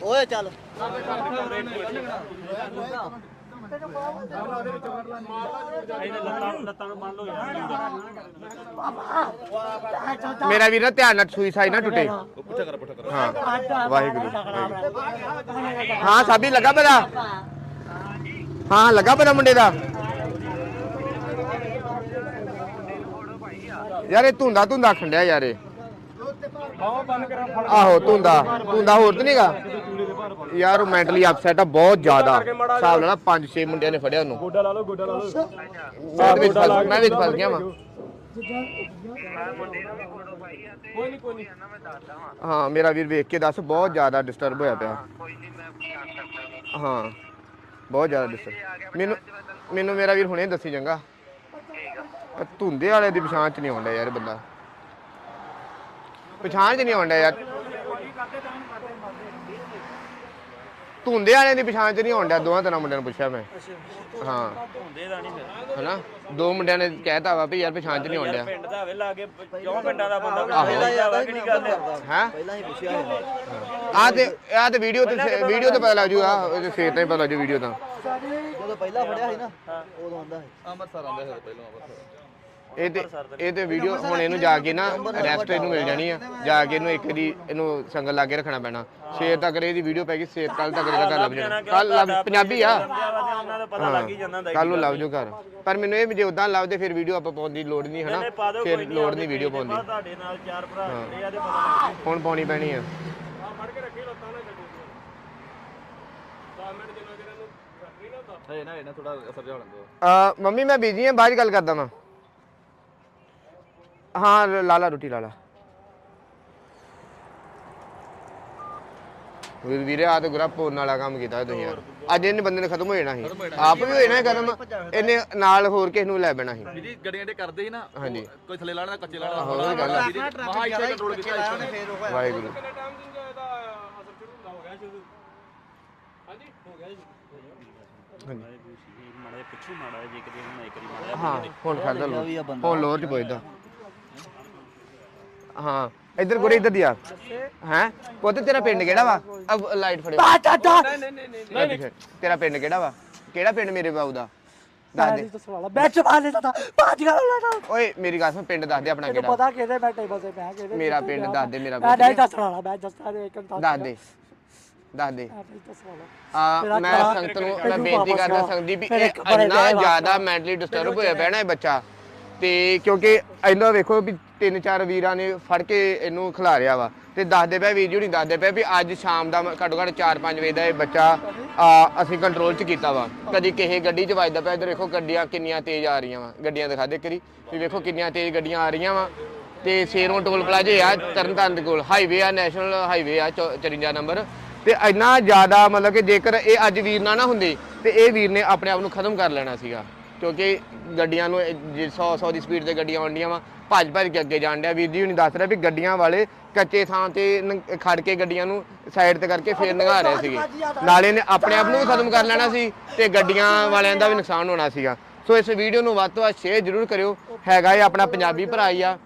ਓਏ ਚੱਲ। ਮੇਰਾ ਵੀਰ ਨਾ ਧਿਆਨ ਨਾਲ ਸੂਈ ਸਾਈ ਨਾ ਟੁੱਟੇ। ਹਾਂ ਵਾਹਿਗੁਰੂ। ਹਾਂ, ਸਾਬੀ, ਲੱਗਾ ਪਤਾ? ਹਾਂ, ਲੱਗਾ ਪਤਾ ਮੁੰਡੇ ਦਾ? ਯਾਰ ਇਹ ਧੁੰਦਾ ਧੁੰਦਾ ਖੰਡਿਆ ਯਾਰ ਇਹ। ਆਹੋ ਧੁੰਦਾ ਧੁੰਦਾ ਹੋਰ ਤਾਂ ਨਹੀਂਗਾ ਯਾਰ ਉਹ ਮੈਂਟਲੀ ਅਪਸੈਟ ਆ ਬਹੁਤ ਜ਼ਿਆਦਾ। ਹਿਸਾਬ ਨਾਲ 5-6 ਮੁੰਡਿਆਂ ਨੇ ਫੜਿਆ ਉਹਨੂੰ। ਗੋਡਾ ਲਾ ਲਓ ਗੋਡਾ ਲਾ ਲਓ। ਮੈਂ ਵਿੱਚ ਫਸ ਮੈਂ ਵਿੱਚ ਫਸ ਗਿਆ ਵਾਂ। ਕੋਈ ਨਹੀਂ ਕੋਈ ਨਹੀਂ ਹਾਂ ਮੇਰਾ ਵੀਰ ਵੇਖ ਕੇ ਦੱਸ ਬਹੁਤ ਜ਼ਿਆਦਾ ਡਿਸਟਰਬ ਹੋਇਆ ਪਿਆ। ਕੋਈ ਨਹੀਂ ਮੈਂ ਕਰ ਸਕਦਾ ਹਾਂ ਬਹੁਤ ਜ਼ਿਆਦਾ ਡਿਸਟਰਬ ਮੈਨੂੰ ਮੈਨੂੰ ਮੇਰਾ ਵੀਰ ਹੁਣੇ ਦੱਸੀ ਚੰਗਾ। ਧੁੰਦੇ ਵਾਲੇ ਦੀ ਪਛਾਣ ਚ ਨਹੀਂ ਆਉਂਦਾ ਯਾਰ ਇਹ ਬੰਦਾ। ਪਛਾਣ ਚ ਨਹੀਂ ਆਉਂਦਾ ਯਾਰ। ਧੁੰਦੇ ਵਾਲੇ ਦੀ ਪਛਾਣ ਚ ਨਹੀਂ ਆਉਂਦਾ ਦੋਵਾਂ ਤਰ੍ਹਾਂ ਮੁੰਡਿਆਂ ਨੂੰ ਪੁੱਛਿਆ ਮੈਂ। ਹਾਂ। ਹੁੰਦੇ ਦਾ ਨਹੀਂ ਫਿਰ ਹਨਾ? ਦੋ ਮੁੰਡਿਆਂ ਨੇ ਕਹਿਤਾ ਵਾ ਵੀ ਯਾਰ ਪਛਾਣ ਚ ਨਹੀਂ ਆਉਂਦਾ ਪਿੰਡ ਦਾ ਹੋਵੇ ਲਾਗੇ ਕਿਉਂ ਪਿੰਡਾਂ ਦਾ ਬੰਦਾ ਪਹਿਲਾਂ ਵਾ ਕਿਹੜੀ ਗੱਲ ਹੈ ਹੈ? ਪਹਿਲਾਂ ਹੀ ਪੁੱਛਿਆ ਹੈ ਆ ਤੇ ਆ ਤੇ ਵੀਡੀਓ ਤੇ ਵੀਡੀਓ ਤੇ ਪਤਾ ਲੱਗ ਜੂਗਾ ਫੇਰ ਤਾਂ ਹੀ ਪਤਾ ਲੱਗ ਜੂ ਵੀਡੀਓ ਤਾਂ। ਜਦੋਂ ਪਹਿਲਾਂ ਫੜਿਆ ਸੀ ਨਾ ਉਦੋਂ ਆਂਦਾ ਸੀ। ਇਹ ਤੇ ਇਹ ਤੇ ਵੀਡੀਓ ਹੁਣ ਇਹਨੂੰ ਜਾ ਕੇ ਨਾ ਅਰੈਸਟ ਇਹਨੂੰ ਮਿਲ ਜਾਣੀ ਆ। ਜਾ ਕੇ ਇਹਨੂੰ ਇੱਕ ਦੀ ਇਹਨੂੰ ਸੰਗਲ ਲਾ ਕੇ ਰੱਖਣਾ ਪੈਣਾ। ਸਵੇਰ ਤੱਕ ਇਹਦੀ ਵੀਡੀਓ ਪੈ ਗਈ ਸਵੇਰ ਕੱਲ ਤੱਕ ਇਹਦਾ ਘਰ ਲੱਭ ਜਾਣਾ। ਕੱਲ ਪੰਜਾਬੀ ਆ। ਉਹਨਾਂ ਦਾ ਪਤਾ ਲੱਗ ਹੀ ਜਾਂਦਾ ਹੁੰਦਾ ਕੱਲ ਨੂੰ ਲੱਭ ਜੂ ਘਰ। ਪਰ ਮੈਨੂੰ ਇਹ ਵੀ ਜੇ ਉਦਾਂ ਲੱਭਦੇ ਫਿਰ ਵੀਡੀਓ ਆਪਾਂ ਪਾਉਣ ਦੀ ਲੋੜ ਨਹੀਂ ਹਨਾ? ਫਿਰ ਲੋੜ ਨਹੀਂ ਵੀਡੀਓ ਪਾਉਣ ਦੀ। ਤੁਹਾਡੇ ਨਾਲ ਚਾਰ ਭਰਾ ਜਿਹੜੇ ਆ ਤੇ ਪਤਾ ਲੱਗ ਹੁਣ ਪਾਉਣੀ ਪੈਣੀ ਆ। ਫੜ ਕੇ ਰੱਖੀ ਲੱਤਾਂ ਨਾਲ ਗੱਡੀ 10 ਮਿੰਟ ਜਿੰਨਾ ਜਿਹੜਾ ਨੂੰ ਫੈਕਟਰੀ ਨਾ ਹੁੰਦਾ। ਹੈ ਨਾ ਇਹਨਾਂ ਥੋੜਾ ਅਸਰ ਜਾ ਹੁੰਦਾ ਆ ਮੰਮੀ ਮੈਂ ਬਿਜ਼ੀ ਆ ਬਾਅਦ 'ਚ ਗੱਲ ਕਰਦਾ ਮੈਂ ਹਾਂ ਲਾ ਲਾ ਰੋਟੀ ਲਾ ਲਾ ਵੀਰ ਵੀਰੇ ਆ ਤੇ ਗੁਰਾ ਪੋਨ ਵਾਲਾ ਕੰਮ ਕੀਤਾ ਤੁਸੀਂ ਯਾਰ। ਅੱਜ ਇਹਨੇ ਬੰਦੇ ਨੇ ਖਤਮ ਹੋ ਜਾਣਾ ਸੀ। ਆਪ ਵੀ ਹੋਏ ਨਾ ਖਤਮ। ਇਹਨੇ ਨਾਲ ਹੋਰ ਕਿਸ ਨੂੰ ਲੈ ਬੈਣਾ ਸੀ। ਜੀ ਗੱਡੀਆਂ ਦੇ ਕਰਦੇ ਸੀ ਨਾ ਹਾਂਜੀ। ਕੋਈ ਥੱਲੇ ਲਾਣਾ ਕੱਚੇ ਲਾਣਾ ਆਹੋ ਉਹ ਗੱਲ ਆ। ਮਹਾ ਇੱਥੇ ਕੰਟਰੋਲ ਕੀਤਾ ਵਾਹਿਗੁਰੂ। ਕਿੰਨੇ ਟਾਈਮ ਜਿੰਦਾ ਇਹਦਾ ਅਸਰ ਸ਼ੁਰੂ ਹੁੰਦਾ? ਹੋ ਗਿਆ ਸ਼ੁਰੂ? ਹਾਂਜੀ? ਹੋ ਗਿਆ ਜੀ। ਮਾੜਾ ਜਿਹਾ ਪਿੱਛੇ ਮਾੜਾ ਜਿਹਾ ਜੇ ਕਿਤੇ ਹੁਣ ਇੱਕ ਵਾਰੀ ਮਾੜਾ ਹਾਂ ਹੁਣ ਖਾਦਾ ਲੋ ਹੁਣ ਲੋਰ ਚ ਹਾਂ ਇੱਧਰ ਗੁਰੇ ਇੱਧਰ ਦੀ ਆ। ਹੈ? ਪੁੱਤ ਤੇਰਾ ਪਿੰਡ ਕਿਹੜਾ ਵਾ? ਅਬ ਲਾਈਟ ਫੜਿਓ। ਚਾਚਾ ਤੇਰਾ ਪਿੰਡ ਕਿਹੜਾ ਵਾ? ਕਿਹੜਾ ਪਿੰਡ ਮੇਰੇ ਬਾਊ ਦਾ? ਦੱਸ ਦੇ। ਬੈਚ ਮਾਰ ਲੈਦਾ ਬਾਜ ਕਰ ਲੈਦਾ ਓਏ ਮੇਰੀ ਗੱਲ ਸੁਣ ਪਿੰਡ ਦੱਸ ਦੇ ਆਪਣਾ ਕਿਹੜਾ। ਪਤਾ ਕਿਹਦੇ ਮੈਂ ਟੇਬਲ ਤੇ ਪਿਆ ਕਿਹਦੇ ਮੇਰਾ ਪਿੰਡ ਦੱਸ ਦੇ ਮੇਰਾ ਮੈਂ ਪਿੰਡ ਨਹੀਂ ਦੱਸਣ ਵਾਲਾ ਮੈਂ ਦੱਸਦਾ ਦੇ ਇੱਕ ਦੱਸ ਦੇ। ਦੱਸ ਦੇ। ਮੈਂ ਨਹੀਂ ਆ ਮੈਂ ਸੰਗਤ ਨੂੰ ਮੈਂ ਬੇਨਤੀ ਕਰਦਾ ਆ। ਸੰਗਤ ਜੀ ਵੀ ਇਹ ਇੰਨਾ ਜ਼ਿਆਦਾ ਮੈਂਟਲੀ ਡਿਸਟਰਬ ਹੋਇਆ ਪਿਆ ਨਾ ਇਹ ਬੱਚਾ। ਤੇ ਕਿਉਂਕਿ ਇਹਨਾਂ ਵੇਖੋ ਵੀ ਤਿੰਨ ਚਾਰ ਵੀਰਾਂ ਨੇ ਫੜ ਕੇ ਇਹਨੂੰ ਖਿਲਾਰਿਆ ਵਾ। ਤੇ ਦੱਸਦੇ ਪਏ ਵੀਰ ਜੀ ਨਹੀਂ ਦੱਸਦੇ ਪਏ ਵੀ ਅੱਜ ਸ਼ਾਮ ਦਾ ਘੱਟੋ ਘੱਟ 4-5 ਵਜੇ ਦਾ ਇਹ ਬੱਚਾ ਆ, ਅਸੀਂ ਕੰਟਰੋਲ 'ਚ ਕੀਤਾ ਵਾ। ਕਦੀ ਕਿਸੇ ਗੱਡੀ 'ਚ ਵੱਜਦਾ ਪਿਆ ਇੱਧਰ ਵੇਖੋ ਗੱਡੀਆਂ ਕਿੰਨੀਆਂ ਤੇਜ਼ ਆ ਰਹੀਆਂ ਵਾ। ਗੱਡੀਆਂ ਦਿਖਾ ਦੇ ਕਰੀ ਵੀ ਵੇਖੋ ਕਿੰਨੀਆਂ ਤੇਜ਼ ਗੱਡੀਆਂ ਆ ਰਹੀਆਂ ਵਾ। ਤੇ ਸੇਰੋਂ ਟੋਲ ਪਲਾਜ਼ੇ ਆ ਤਰਨਤਾਰਨ ਦੇ ਕੋਲ। ਹਾਈਵੇ ਆ ਨੈਸ਼ਨਲ ਹਾਈਵੇ ਆ ਚੌ- 54 ਨੰਬਰ। ਤੇ ਇੰਨਾ ਜ਼ਿਆਦਾ ਮਤਲਬ ਕਿ ਜੇਕਰ ਇਹ ਅੱਜ ਵੀਰ ਨਾ ਨਾ ਹੁੰਦੇ ਤੇ ਇਹ ਵੀਰ ਨੇ ਆਪਣੇ ਆਪ ਨੂੰ ਖਤਮ ਕਰ ਲੈਣਾ ਸੀਗਾ। ਕਿਉਂਕਿ ਗੱਡੀਆਂ ਨੂੰ 100 100 ਦੀ ਸਪੀਡ ਤੇ ਗੱਡੀਆਂ ਆਉਂਦੀਆਂ ਵਾ, ਭੱਜ ਭੱਜ ਕੇ ਅੱਗੇ ਜਾਣ ਡਿਆ। ਵੀਰ ਜੀ ਹੁਣੀ ਦੱਸ ਰਿਹਾ ਵੀ ਗੱਡੀਆਂ ਵਾਲੇ ਕੱਚੇ ਥਾਂ ਤੇ ਨੰਗ- ਖੜ ਕੇ ਗੱਡੀਆਂ ਨੂੰ ਸਾਈਡ ਤੇ ਕਰਕੇ ਫੇਰ ਲੰਘਾ ਰਹੇ ਸੀਗੇ। ਨਾਲੇ ਨੇ ਆਪਣੇ ਆਪ ਨੂੰ ਵੀ ਖਤਮ ਕਰ ਲੈਣਾ ਸੀ ਤੇ ਗੱਡੀਆਂ ਵਾਲਿਆਂ ਦਾ ਵੀ ਨੁਕਸਾਨ ਹੋਣਾ ਸੀਗਾ। ਸੋ ਇਸ ਵੀਡੀਓ ਨੂੰ ਵੱਧ ਤੋਂ ਵੱਧ ਸ਼ੇਅਰ ਜ਼ਰੂਰ ਕਰਿਓ। ਹੈਗਾ ਇਹ ਆਪਣਾ ਪੰਜਾਬੀ ਭਰਾ ਹੀ ਆ।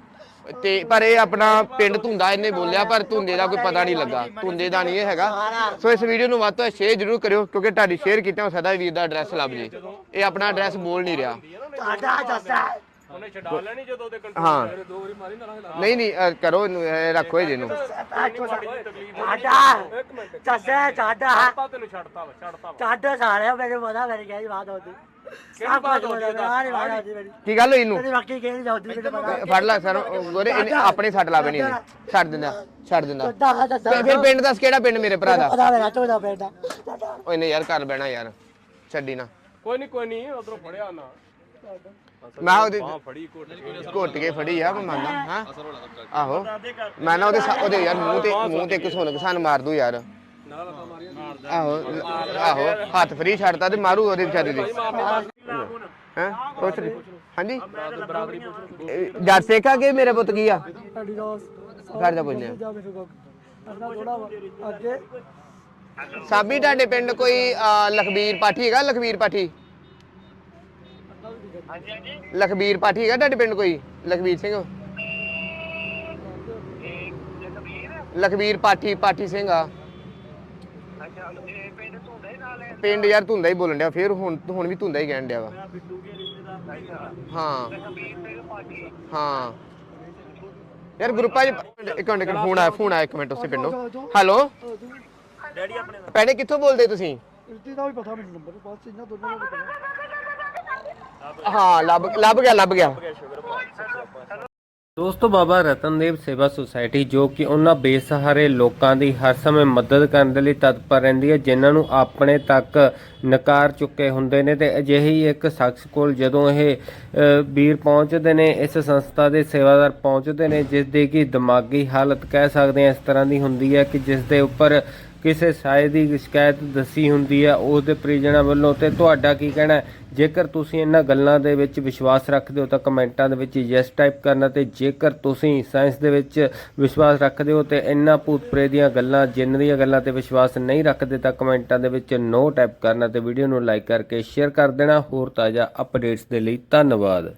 ਤੇ ਪਰ ਇਹ ਆਪਣਾ ਪਿੰਡ ਧੁੰਦਾ ਇਹਨੇ ਬੋਲਿਆ ਪਰ ਧੁੰਦੇ ਦਾ ਕੋਈ ਪਤਾ ਨਹੀਂ ਲੱਗਾ। ਧੁੰਦੇ ਦਾ ਨਹੀਂ ਇਹ ਹੈਗਾ। ਸੋ ਇਸ ਵੀਡੀਓ ਨੂੰ ਵੱਧ ਤੋਂ ਵੱਧ ਸ਼ੇਅਰ ਜ਼ਰੂਰ ਕਰਿਓ ਕਿਉਂਕਿ ਤੁਹਾਡੀ ਸ਼ੇਅਰ ਕੀਤਾ ਸਦਾ ਵੀਰ ਦਾ ਐਡਰੈਸ ਲੱਭ ਜੇ। ਇਹ ਆਪਣਾ ਐਡਰੈਸ ਬੋਲ ਨਹੀਂ ਰਿਹਾ। ਸਾਡਾ ਦੱਸਦਾ ਉਹਨੇ ਛਡਾ ਲੈਣੀ ਜਦੋਂ ਉਹਦੇ ਕੰਟਰੋਲ ਹਾਂ। ਦੋ ਵਾਰੀ ਮਾਰੀ ਨਾ ਲਾ ਨਹੀਂ ਨਹੀਂ ਅਹ ਕਰੋ ਇਹਨੂੰ ਇਹ ਰੱਖੋ ਇਹ ਜਿਹਨੂੰ ਸਾਡਾ ਦੱਸਦਾ ਸਾਡਾ ਤਾਂ ਤੈਨੂੰ ਛੱਡਤਾ ਵਾ ਛੱਡਤਾ ਵਾ। ਸਾਡਾ ਸਾਰਿਆ ਮੈਨੂੰ ਪਤਾ ਮੇਰੀ ਕਿਹੜੀ ਬਾਤ ਹੁੰਦੀ ਹੋ ਕੀ ਗੱਲ ਹੋਈ ਇਹਨੂੰ? ਬਾਕੀ ਕਿਹੜੀ ਪਤਾ? ਫੜ ਲੈ ਸਰ ਗੋਰੇ ਇਹਨੇ ਆਪਣੇ ਸੱਟ ਲਾ ਬਣੀ ਇਹਨੇ। ਛੱਡ ਦਿੰਦਾ ਛੱਡ ਦਿੰਦਾ। ਤੇ ਫਿਰ ਪਿੰਡ ਦੱਸ ਕਿਹੜਾ ਪਿੰਡ ਮੇਰੇ ਭਰਾ ਦਾ? ਪਤਾ ਮੇਰਾ ਚੋਦਾ ਬੇਟਾ ਉਹ ਇਹਨੇ ਯਾਰ ਘਰ ਬਹਿਣਾ ਯਾਰ ਛੱਡੀ ਨਾ। ਕੋਈ ਨਹੀਂ ਕੋਈ ਨਹੀਂ ਉਧਰੋਂ ਫੜਿਆ ਨਾ। ਮੈਂ ਉਹਦੀ ਫੜੀ ਘੁੱਟ ਕੇ। ਫੜੀ ਆ ਮੈਂ ਮੰਨਦਾ ਹਾਂ? ਹੋਣਾ ਆਹੋ। ਕਰ ਮੈਂ ਨਾ ਉਹਦੇ ਉਹਦੇ ਯਾਰ ਮੂੰਹ ਤੇ ਮੂੰਹ ਤੇ ਕਿਸੋਂ ਕਿਸਾਨ ਮਾਰ ਦੂ ਯਾਰ। ਨਾਲ ਲੱਤਾਂ ਮਾਰੀਆਂ ਆਹੋ ਆਹੋ, ਹੱਥ ਫਰੀ ਛੱਡਤਾ ਤੇ ਮਾਰੂ ਉਹਦੇ ਵਿਚਾਰੇ ਦੇ। ਹੈ? ਪੁੱਛ ਲਈ। ਹਾਂਜੀ? ਬਰਾਬਰੀ ਪੁੱਛ ਜੱਟ ਸੇਖਾ ਕੇ ਮੇਰੇ ਪੁੱਤ ਕੀ ਆ? ਸਾਡੀ ਰਾਸ ਘਰ ਦਾ ਪੁੱਛਦੇ ਜਾ ਮੇਰੇ ਕੋਲ ਅੱਧਾ ਥੋੜਾ ਅੱਗੇ ਸਾਬੀ, ਤੁਹਾਡੇ ਪਿੰਡ ਕੋਈ ਲਖਬੀਰ ਪਾਠੀ ਹੈਗਾ? ਲਖਬੀਰ ਪਾਠੀ? ਹਾਂਜੀ ਹਾਂਜੀ ਲਖਬੀਰ ਪਾਠੀ ਹੈਗਾ ਤੁਹਾਡੇ ਪਿੰਡ ਕੋਈ? ਲਖਬੀਰ ਸਿੰਘ? ਇਹ ਲਖਬੀਰ ਪਾਠੀ ਪਾਠੀ ਸਿੰਘ ਆ। ਇਹ ਪਿੰਡ ਧੁੰਦੇ ਨਾਲ ਹੈ ਪਿੰਡ ਯਾਰ ਧੁੰਦਾ ਹੀ ਬੋਲਣ ਡਿਆ ਫਿਰ ਹੁਣ ਹੁਣ ਵੀ ਧੁੰਦਾ ਹੀ ਕਹਿਣ ਡਿਆ ਵਾ। ਬਿੱਟੂ ਕੇ ਰਿਸ਼ਤੇਦਾਰ ਅੱਛਾ ਹਾਂ। ਜਗਵੀਰ ਸਿੰਘ ਪਾਜੀ ਹਾਂ। ਯਾਰ ਗਰੁੱਪਾਂ 'ਚ ਇੱਕ ਮਿੰਟ ਇੱਕ ਫੋਨ ਆਇਆ ਫੋਨ ਆਇਆ ਇੱਕ ਮਿੰਟ ਉਸੇ ਪਿੰਡੋਂ ਹੈਲੋ? ਡੈਡੀ ਆਪਣੇ ਦਾ ਭੈਣੇ ਕਿੱਥੋਂ ਬੋਲਦੇ ਤੁਸੀਂ? ਇਸਦੀ ਦਾ ਵੀ ਪਤਾ ਮੈਨੂੰ ਨੰਬਰ ਬਸ ਇਹਨਾਂ ਦੋਨਾਂ ਦਾ ਪਤਾ। ਹਾਂ ਲੱਭ ਲੱਭ ਗਿਆ ਲੱਭ ਗਿਆ। ਦੋਸਤੋ, ਬਾਬਾ ਰਤਨਦੇਵ ਸੇਵਾ ਸੁਸਾਇਟੀ ਜੋ ਕਿ ਉਹਨਾਂ ਬੇਸਹਾਰੇ ਲੋਕਾਂ ਦੀ ਹਰ ਸਮੇਂ ਮਦਦ ਕਰਨ ਦੇ ਲਈ ਤਤਪਰ ਰਹਿੰਦੀ ਹੈ, ਜਿਨ੍ਹਾਂ ਨੂੰ ਆਪਣੇ ਤੱਕ ਨਕਾਰ ਚੁੱਕੇ ਹੁੰਦੇ ਨੇ ਤੇ ਅਜਿਹੀ ਇੱਕ ਸ਼ਖਸ ਕੋਲ ਜਦੋਂ ਇਹ ਵੀਰ ਪਹੁੰਚਦੇ ਨੇ, ਇਸ ਸੰਸਥਾ ਦੇ ਸੇਵਾਦਾਰ ਪਹੁੰਚਦੇ ਨੇ, ਜਿਸ ਦੀ ਕਿ ਦਿਮਾਗੀ ਹਾਲਤ ਕਹਿ ਸਕਦੇ ਹਾਂ ਇਸ ਤਰ੍ਹਾਂ ਦੀ ਹੁੰਦੀ ਹੈ ਕਿ ਜਿਸ ਦੇ ਉੱਪਰ ਕਿਸੇ ਸਾਏ ਦੀ ਸ਼ਿਕਾਇਤ ਦੱਸੀ ਹੁੰਦੀ ਹੈ ਉਸ ਦੇ ਪਰਿਜਨਾਂ ਵੱਲੋਂ ਤੇ ਤੁਹਾਡਾ ਕੀ ਕਹਿਣਾ ਹੈ? ਜੇਕਰ ਤੁਸੀਂ ਇਹਨਾਂ ਗੱਲਾਂ ਦੇ ਵਿੱਚ ਵਿਸ਼ਵਾਸ ਰੱਖਦੇ ਹੋ ਤਾਂ ਕਮੈਂਟਾਂ ਦੇ ਵਿੱਚ ਯੈਸ ਟਾਈਪ ਕਰਨਾ ਤੇ ਜੇਕਰ ਤੁਸੀਂ ਸਾਇੰਸ ਦੇ ਵਿੱਚ ਵਿਸ਼ਵਾਸ ਰੱਖਦੇ ਹੋ ਤੇ ਇਹਨਾਂ ਭੂਤ ਪ੍ਰੇਤ ਦੀਆਂ ਗੱਲਾਂ, ਜਿੰਨ ਦੀਆਂ ਗੱਲਾਂ ਤੇ ਵਿਸ਼ਵਾਸ ਨਹੀਂ ਰੱਖਦੇ ਤਾਂ ਕਮੈਂਟਾਂ ਦੇ ਵਿੱਚ ਨੋ ਟਾਈਪ ਕਰਨਾ ਤੇ ਵੀਡੀਓ ਨੂੰ ਲਾਈਕ ਕਰਕੇ ਸ਼ੇਅਰ ਕਰ ਦੇਣਾ ਹੋਰ ਤਾਜ਼ਾ ਅਪਡੇਟਸ ਦੇ ਲਈ ਧੰਨਵਾਦ